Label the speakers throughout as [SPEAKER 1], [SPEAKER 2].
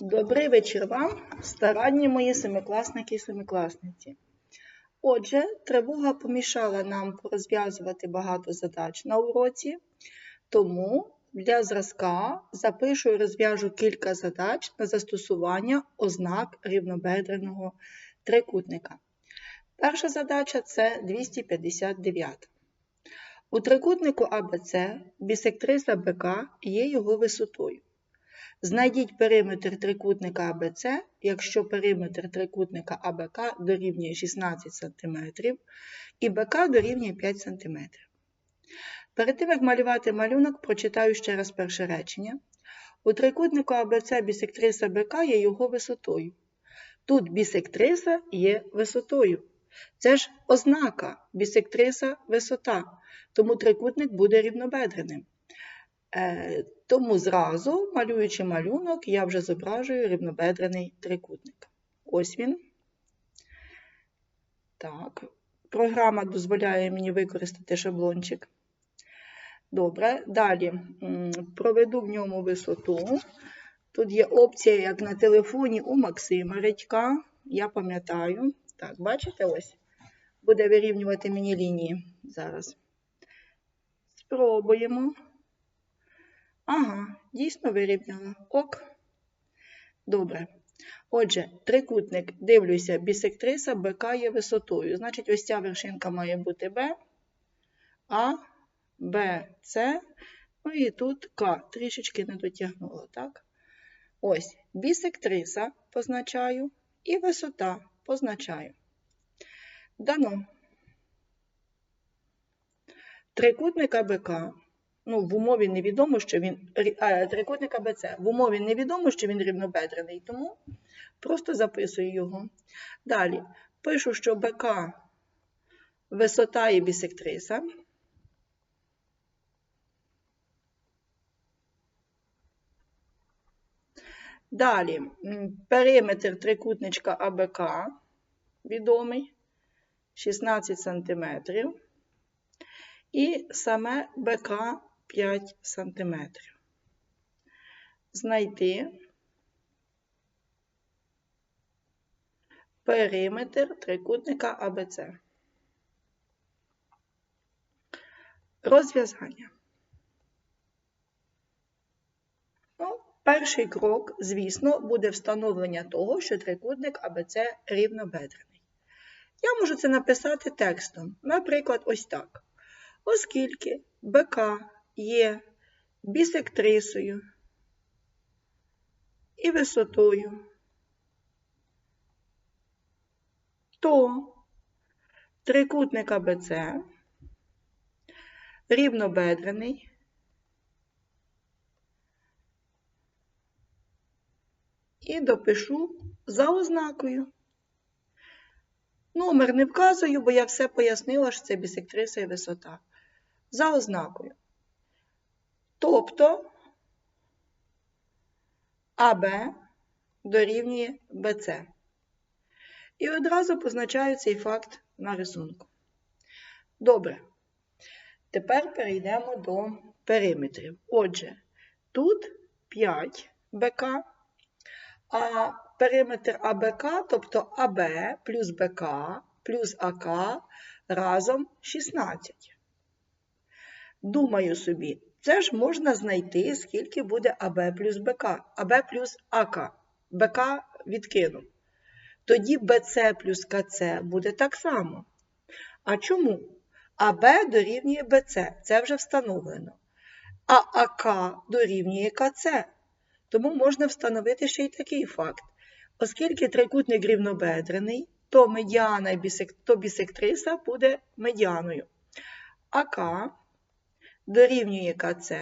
[SPEAKER 1] Добрий вечір вам, старанні мої семикласники і семикласниці. Отже, тривога помішала нам порозв'язувати багато задач на уроці, тому для зразка запишу і розв'яжу кілька задач на застосування ознак рівнобедреного трикутника. Перша задача це 259. У трикутнику АБЦ бісектриса БК є його висотою. Знайдіть периметр трикутника АБЦ, якщо периметр трикутника АБК дорівнює 16 см і БК дорівнює 5 см. Перед тим, як малювати малюнок, прочитаю ще раз перше речення. У трикутнику АБЦ бісектриса БК є його висотою. Тут бісектриса є висотою. Це ж ознака бісектриса висота, тому трикутник буде рівнобедреним. Е, Тому зразу, малюючи малюнок, я вже зображую рівнобедрений трикутник. Ось він. Так, програма дозволяє мені використати шаблончик. Добре, далі проведу в ньому висоту. Тут є опція, як на телефоні у Максима Редька. Я пам'ятаю. Так, бачите ось? Буде вирівнювати мені лінії зараз. Спробуємо. Ага, дійсно вирівняла. Ок. Добре. Отже, трикутник, дивлюся, бісектриса БК є висотою. Значить, ось ця вершинка має бути Б, А, Б, С. Ну і тут К. Трішечки не дотягнула, так? Ось, бісектриса позначаю і висота позначаю. Дано. Трикутник АБК ну, в умові невідомо, що він а, трикутник АБЦ. В умові невідомо, що він рівнобедрений, тому просто записую його. Далі пишу, що БК висота є бісектриса. Далі периметр трикутничка АБК відомий 16 см і саме БК 5 см. Знайти периметр трикутника АБЦ. Розв'язання. Ну, перший крок, звісно, буде встановлення того, що трикутник АБЦ рівнобедрений. Я можу це написати текстом, наприклад, ось так оскільки БК є бісектрисою і висотою, то трикутник АБЦ рівнобедрений і допишу за ознакою. Номер не вказую, бо я все пояснила, що це бісектриса і висота за ознакою. Тобто АБ дорівнює БЦ. І одразу позначаю цей факт на рисунку. Добре. Тепер перейдемо до периметрів. Отже, тут 5 БК, а периметр АБК, тобто АБ плюс БК плюс АК разом 16. Думаю собі, це ж можна знайти, скільки буде АБ плюс БК, АБ плюс АК. БК відкину. Тоді БЦ плюс КЦ буде так само. А чому? АБ дорівнює БЦ, це вже встановлено. А АК дорівнює КЦ. Тому можна встановити ще й такий факт. Оскільки трикутник рівнобедрений, то медіана то бісектриса буде медіаною. АК дорівнює КЦ.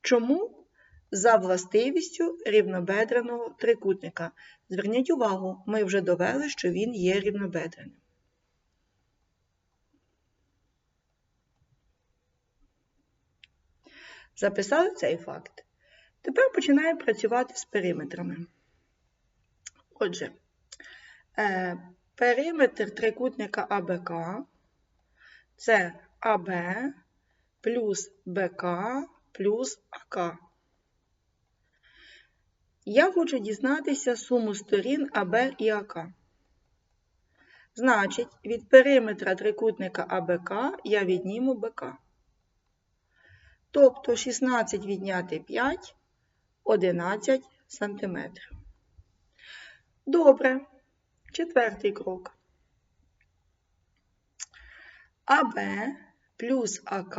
[SPEAKER 1] Чому? За властивістю рівнобедреного трикутника. Зверніть увагу, ми вже довели, що він є рівнобедреним. Записали цей факт. Тепер починаємо працювати з периметрами. Отже, е, периметр трикутника АБК це АБ плюс БК плюс АК. Я хочу дізнатися суму сторін АБ і АК. Значить, від периметра трикутника АБК я відніму БК. Тобто 16 відняти 5 11 см. Добре. Четвертий крок. АБ плюс АК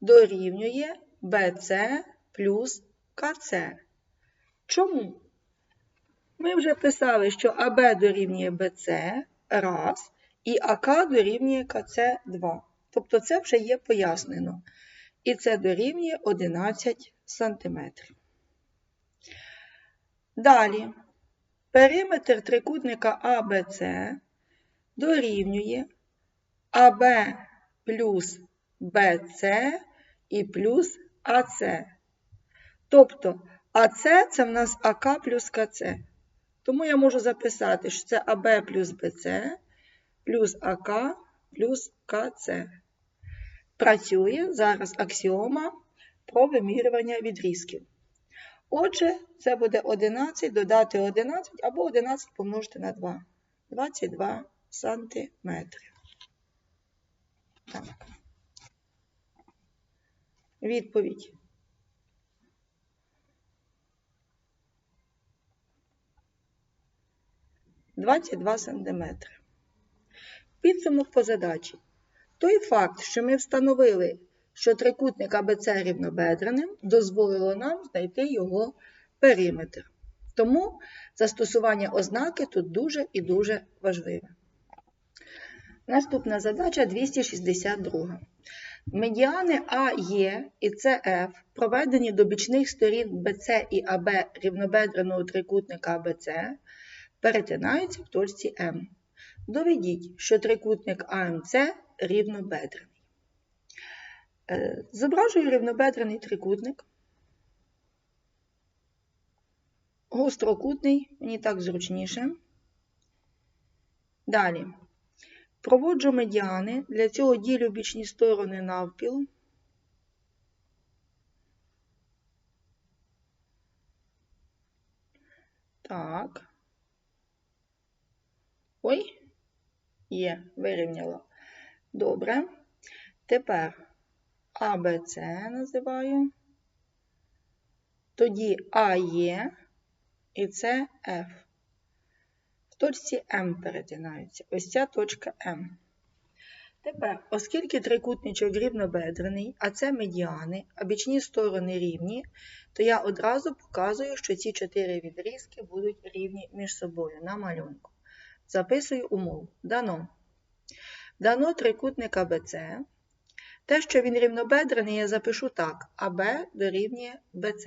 [SPEAKER 1] дорівнює БЦ плюс КЦ. Чому? Ми вже писали, що АБ дорівнює БЦ раз, і АК дорівнює КЦ 2. Тобто це вже є пояснено. І це дорівнює 11 см. Далі, периметр трикутника АБЦ дорівнює АБ плюс БЦ і плюс АЦ. Тобто АЦ це в нас АК плюс КЦ. Тому я можу записати, що це АБ плюс БЦ плюс АК плюс КЦ. Працює зараз аксіома про вимірювання відрізків. Отже, це буде 11 додати 11 або 11 помножити на 2. 22 сантиметри. Відповідь. Двадцять два сантиметри. Підсумок по задачі. Той факт, що ми встановили, що трикутник АБЦ рівнобедреним, дозволило нам знайти його периметр. Тому застосування ознаки тут дуже і дуже важливе. Наступна задача 262. Медіани АЕ і СФ, проведені до бічних сторін БЦ і АБ рівнобедреного трикутника АБЦ, перетинаються в точці М. Доведіть, що трикутник АМЦ рівнобедрений. Е, Зображую рівнобедрений трикутник. Гострокутний, мені так зручніше. Далі. Проводжу медіани. Для цього ділю бічні сторони навпіл. Так. Ой, є, вирівняло. Добре. Тепер АБЦ називаю. Тоді АЄ і це F. Точці М перетинаються. Ось ця точка М. Тепер, оскільки трикутничок рівнобедрений, а це медіани, а бічні сторони рівні, то я одразу показую, що ці чотири відрізки будуть рівні між собою на малюнку. Записую умову. Дано. Дано трикутник АБЦ. Те, що він рівнобедрений, я запишу так: АБ дорівнює БЦ.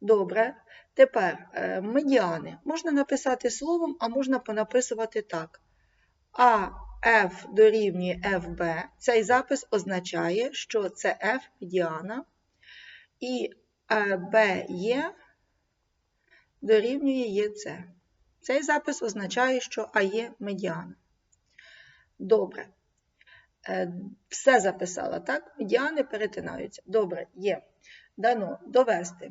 [SPEAKER 1] Добре. Тепер е, медіани. Можна написати словом, а можна понаписувати так. АФ дорівнює FB. Цей запис означає, що це F медіана. І BE дорівнює ЄЦ. Цей запис означає, що АЄ медіана. Добре. Е, Все записала, так? Медіани перетинаються. Добре, є. Дано довести.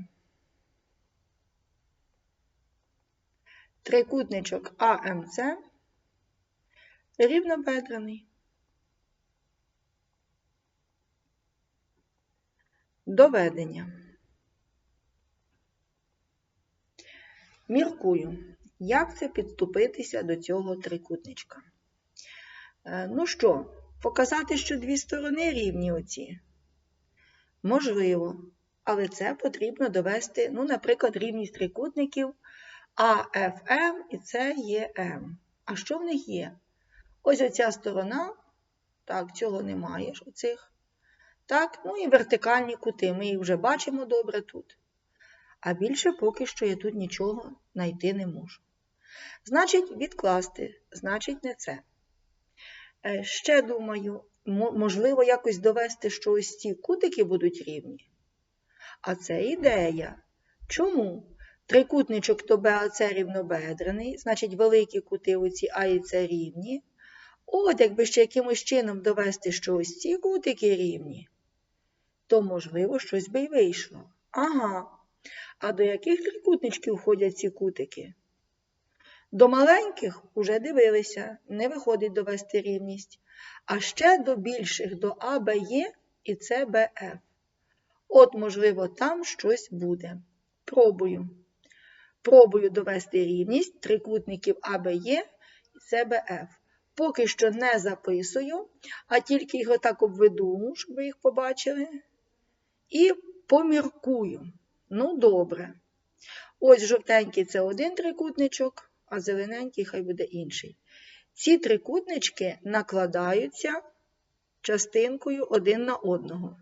[SPEAKER 1] Трикутничок АМЦ рівнобедрений. Доведення. Міркую, як це підступитися до цього трикутничка. Е, Ну що, показати, що дві сторони рівні оці? Можливо, але це потрібно довести, ну, наприклад, рівність трикутників АФМ і це є М. А що в них є? Ось оця сторона, так, цього немає оцих. Так, ну і вертикальні кути. Ми їх вже бачимо добре тут. А більше поки що я тут нічого знайти не можу. Значить, відкласти, значить, не це. Е, Ще думаю, можливо, якось довести, що ось ці кутики будуть рівні. А це ідея. Чому? Трикутничок то Б, БАЦ рівнобедрений, значить, великі кути оці А і С рівні. От, якби ще якимось чином довести, що ось ці кутики рівні, то, можливо, щось би й вийшло. Ага. А до яких трикутничків входять ці кутики? До маленьких уже дивилися, не виходить довести рівність. А ще до більших до А, Б, Є і С, Б, Ф. От, можливо, там щось буде. Пробую. Пробую довести рівність трикутників А, Б, і С, Б, Ф. Поки що не записую, а тільки їх отак обведу, щоб ви їх побачили. І поміркую. Ну, добре. Ось жовтенький це один трикутничок, а зелененький хай буде інший. Ці трикутнички накладаються частинкою один на одного.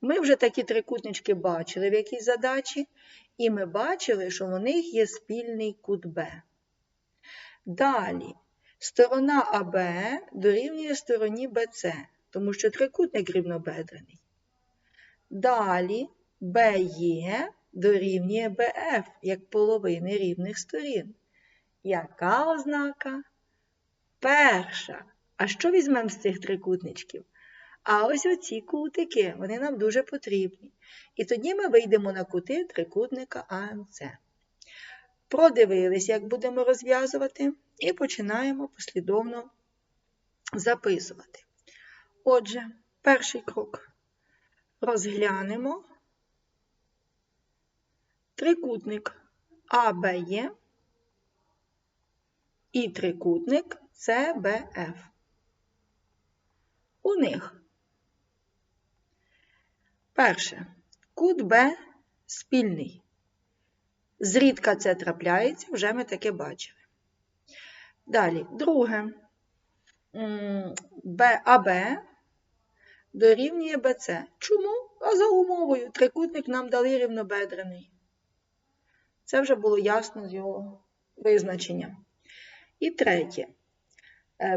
[SPEAKER 1] Ми вже такі трикутнички бачили в якійсь задачі, і ми бачили, що у них є спільний кут Б. Далі, сторона АБ дорівнює стороні БЦ, тому що трикутник рівнобедрений. Далі БЕ дорівнює БФ як половини рівних сторін. Яка ознака? Перша. А що візьмемо з цих трикутничків? А ось оці кутики, вони нам дуже потрібні. І тоді ми вийдемо на кути трикутника АМЦ. Продивились, як будемо розв'язувати, і починаємо послідовно записувати. Отже, перший крок. Розглянемо трикутник АБЕ і трикутник СБФ. У них перше кут Б спільний. Зрідка це трапляється, вже ми таке бачили. Далі, друге, АБ дорівнює БЦ. Чому? А за умовою трикутник нам дали рівнобедрений. Це вже було ясно з його визначенням. І третє.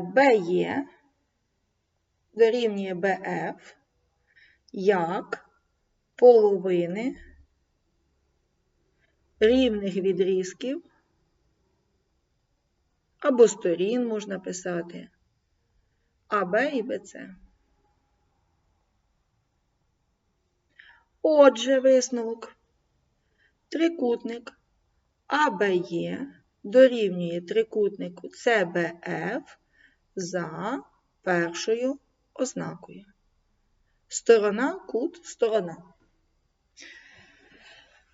[SPEAKER 1] БЕ дорівнює БФ як половини рівних відрізків або сторін можна писати АБ і БЦ. Отже, висновок. Трикутник АБЕ дорівнює трикутнику CBF за першою ознакою. Сторона, кут, сторона.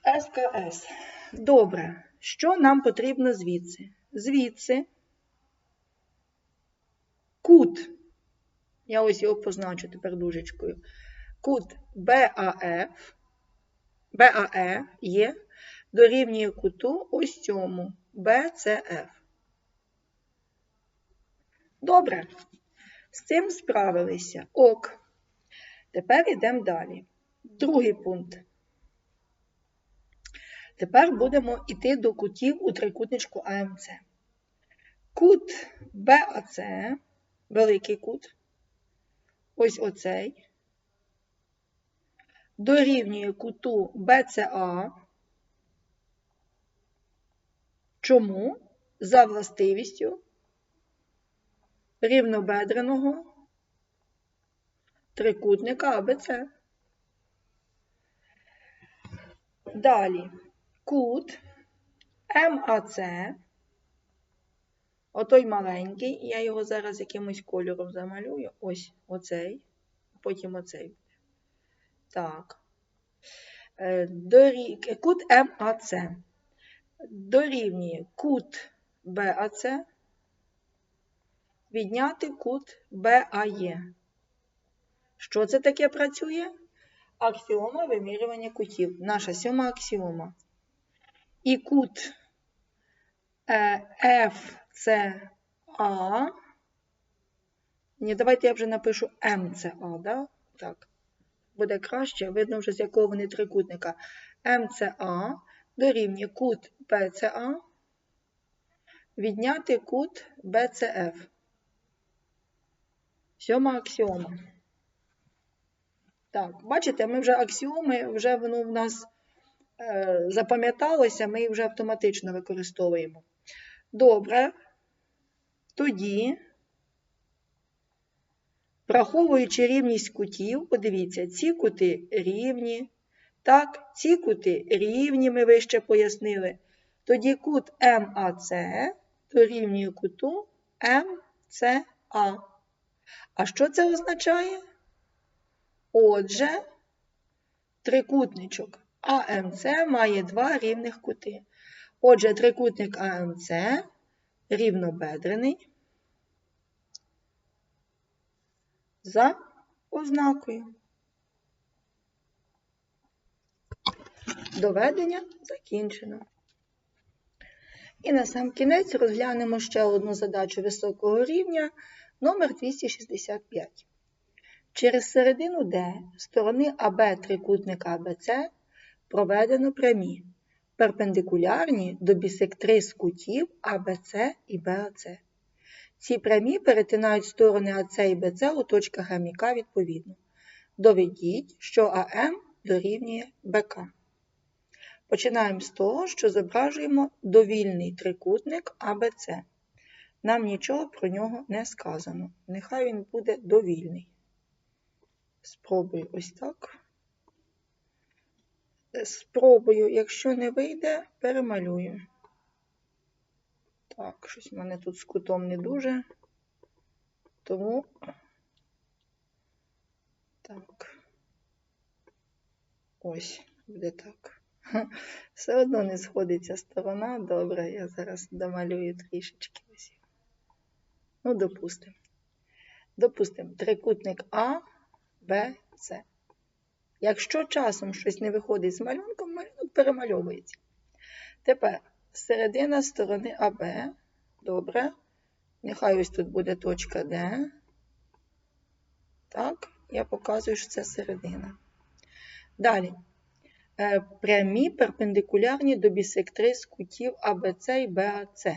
[SPEAKER 1] СКС. Добре. Що нам потрібно звідси? Звідси кут. Я ось його позначу тепер дужечкою. Кут БАФ, БАЕ є дорівнює куту ось цьому BCF. Добре. З цим справилися. Ок. Тепер йдемо далі. Другий пункт. Тепер будемо йти до кутів у трикутничку АМЦ. Кут БАЦ, великий кут, ось оцей, дорівнює куту БЦА. Чому? За властивістю рівнобедреного трикутника АБЦ. Далі кут МАЦ, отой маленький, я його зараз якимось кольором замалюю. Ось оцей, потім оцей. Так. Е, дорі... Кут МАЦ дорівнює кут БАЦ, відняти кут БАЄ. Що це таке працює? Аксіома вимірювання кутів. Наша сьома аксіома. І кут FCA. Е, Ні, давайте я вже напишу МЦА, да? Так. Буде краще, видно вже з якого вони трикутника. МЦА дорівнює кут BCA відняти кут BCF. Сьома аксіома. Так, бачите, ми вже аксіоми, вже воно в нас запам'яталося, ми їх вже автоматично використовуємо. Добре. Тоді, враховуючи рівність кутів, подивіться, ці кути рівні, Так, ці кути рівні ми вище пояснили. Тоді кут МАЦ дорівнює куту МЦА. А що це означає? Отже, трикутничок АМЦ має два рівних кути. Отже, трикутник АМЦ рівнобедрений за ознакою. Доведення закінчено. І на сам кінець розглянемо ще одну задачу високого рівня номер 265. Через середину D сторони АБ трикутника АБЦ проведено прямі, перпендикулярні до бісектрис кутів АБЦ і БАЦ. Ці прямі перетинають сторони АЦ і БЦ у точках М і К відповідно. Доведіть, що АМ дорівнює БК. Починаємо з того, що зображуємо довільний трикутник АБЦ. Нам нічого про нього не сказано. Нехай він буде довільний. Спробую ось так. Спробую, якщо не вийде, перемалюю. Так, щось в мене тут з кутом не дуже. Тому так. Ось, буде так. Все одно не сходиться сторона. Добре, я зараз домалюю трішечки ось. Ну, допустимо. Допустимо, трикутник А, Б, С. Якщо часом щось не виходить з малюнком, малюнок перемальовується. Тепер середина сторони АБ. Добре. Нехай ось тут буде точка Д. Так, я показую, що це середина. Далі. Е, прямі перпендикулярні до бісектрис кутів АБЦ і БАЦ.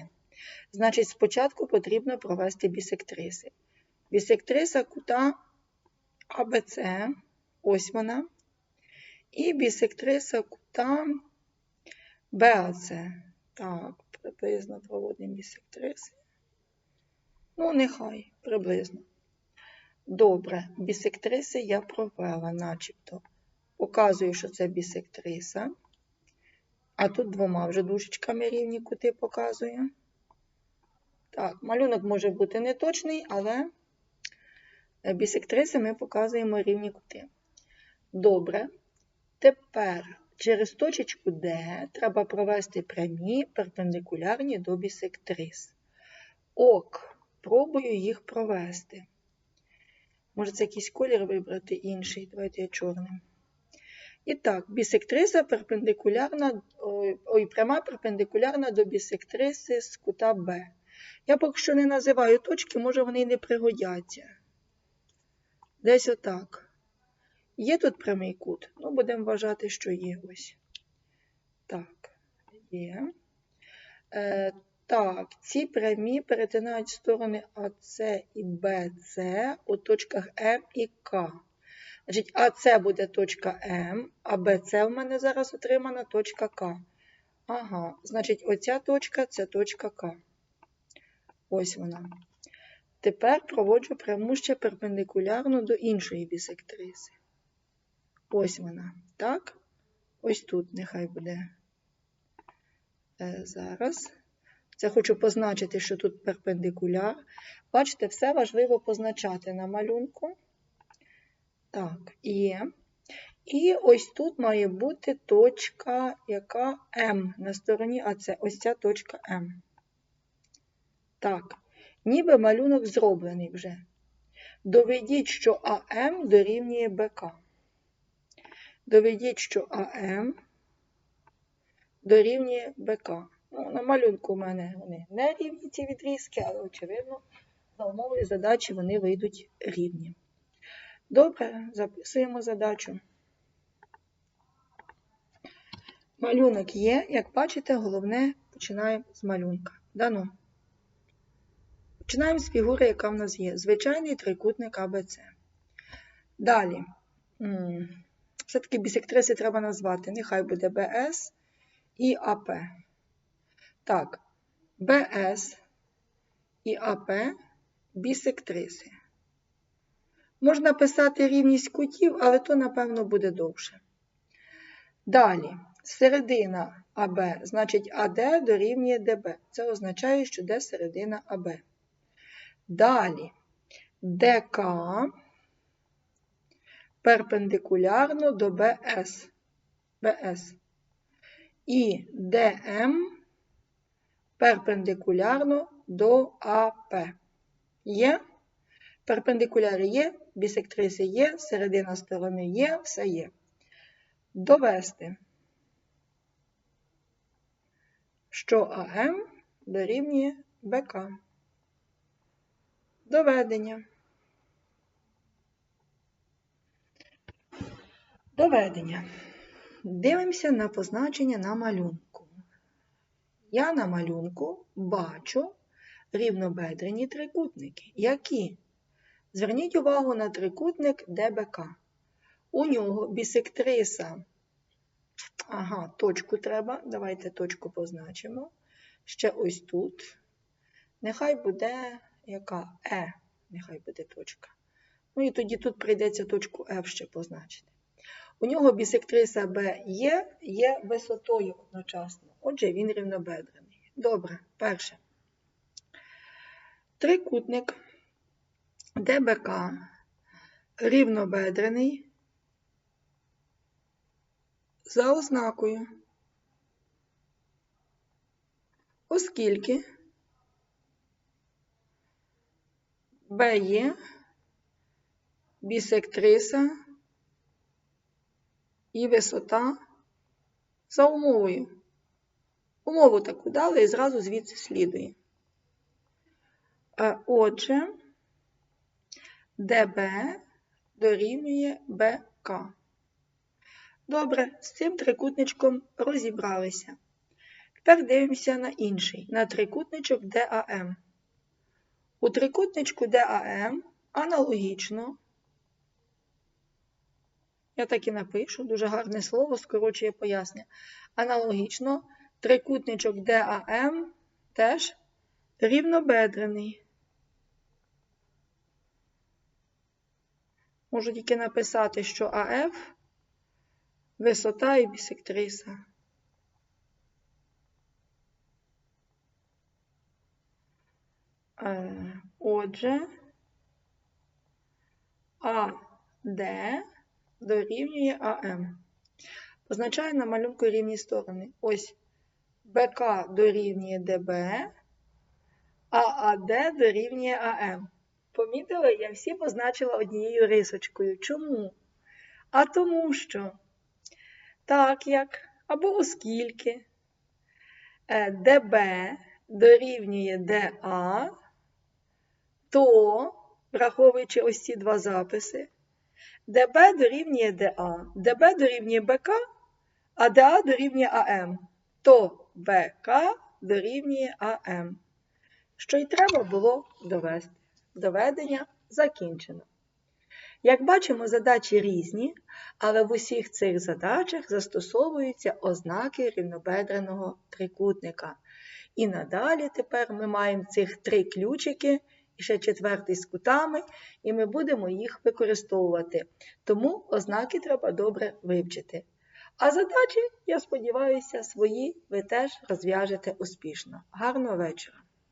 [SPEAKER 1] Значить, спочатку потрібно провести бісектриси. Бісектриса кута АБЦ, ось і бісектриса кута БАЦ. Так, приблизно проводимо бісектриси. Ну, нехай, приблизно. Добре, бісектриси я провела, начебто. Показую, що це бісектриса. А тут двома вже дужечками рівні кути показую. Так, малюнок може бути неточний, але бісектриси ми показуємо рівні кути. Добре. Тепер через точечку D треба провести прямі перпендикулярні до бісектрис. Ок, пробую їх провести. Може, це якийсь колір вибрати інший. Давайте я чорним. І так, бісектриса перпендикулярна, ой, пряма перпендикулярна до бісектриси з кута Б. Я поки що не називаю точки, може вони й не пригодяться. Десь отак. Є тут прямий кут? Ну, будемо вважати, що є ось. Так, є. Е, Так, ці прямі перетинають сторони АС і БС у точках М і К. Значить, АС буде точка М, а БС в мене зараз отримана точка К. Ага, значить, оця точка це точка К. Ось вона. Тепер проводжу пряму ще перпендикулярно до іншої бісектриси. Ось вона. Так? Ось тут нехай буде. Е, зараз. Це хочу позначити, що тут перпендикуляр. Бачите, все важливо позначати на малюнку. Так, є. І ось тут має бути точка, яка М на стороні АЦ. Ось ця точка М. Так, ніби малюнок зроблений вже. Доведіть, що АМ дорівнює БК. Доведіть, що АМ дорівнює БК. Ну, На малюнку у мене вони не рівні ці відрізки, але, очевидно, за умовою задачі вони вийдуть рівні. Добре, записуємо задачу. Малюнок є, як бачите, головне починаємо з малюнка. Дано. Починаємо з фігури, яка в нас є. Звичайний трикутник АБЦ. Далі. Все-таки бісектриси треба назвати. Нехай буде БС і АП. Так, БС і АП бісектриси. Можна писати рівність кутів, але то, напевно, буде довше. Далі, середина АБ, значить АД дорівнює ДБ. Це означає, що де середина АБ. Далі ДК перпендикулярно до БС. БС. І ДМ перпендикулярно до АП. Є? Перпендикуляри є, бісектриси є, середина сторони є, все є. Довести, що АМ дорівнює БК. Доведення. Доведення. Дивимося на позначення на малюнку. Я на малюнку бачу рівнобедрені трикутники. Які? Зверніть увагу на трикутник ДБК. У нього бісектриса. Ага, точку треба. Давайте точку позначимо. Ще ось тут. Нехай буде яка Е. Нехай буде точка. Ну і тоді тут прийдеться точку F ще позначити. У нього бісектриса Б є, є висотою одночасно. Отже, він рівнобедрений. Добре, перше. Трикутник ДБК рівнобедрений за ознакою, оскільки Б є бісектриса і висота за умовою. Умову таку дали і зразу звідси слідує. Е, Отже, ДБ дорівнює БК. Добре, з цим трикутничком розібралися. Тепер дивимося на інший, на трикутничок ДАМ. У трикутничку ДАМ аналогічно, я так і напишу, дуже гарне слово, скорочує пояснення. Аналогічно, трикутничок ДАМ теж рівнобедрений. Можу тільки написати, що АФ висота і бісектриса. Е, Отже, АД дорівнює АМ. Позначаю на малюнку рівні сторони. Ось БК дорівнює ДБ, а АД дорівнює АМ. Помітили, я всі позначила однією рисочкою. Чому? А тому що так як або оскільки е, ДБ дорівнює ДА, то, враховуючи ось ці два записи, ДБ дорівнює ДА, ДБ дорівнює БК, а ДА дорівнює АМ, то БК дорівнює АМ. Що й треба було довести. Доведення закінчено. Як бачимо, задачі різні, але в усіх цих задачах застосовуються ознаки рівнобедреного трикутника. І надалі тепер ми маємо цих три ключики, і ще четвертий з кутами, і ми будемо їх використовувати. Тому ознаки треба добре вивчити. А задачі, я сподіваюся, свої ви теж розв'яжете успішно. Гарного вечора!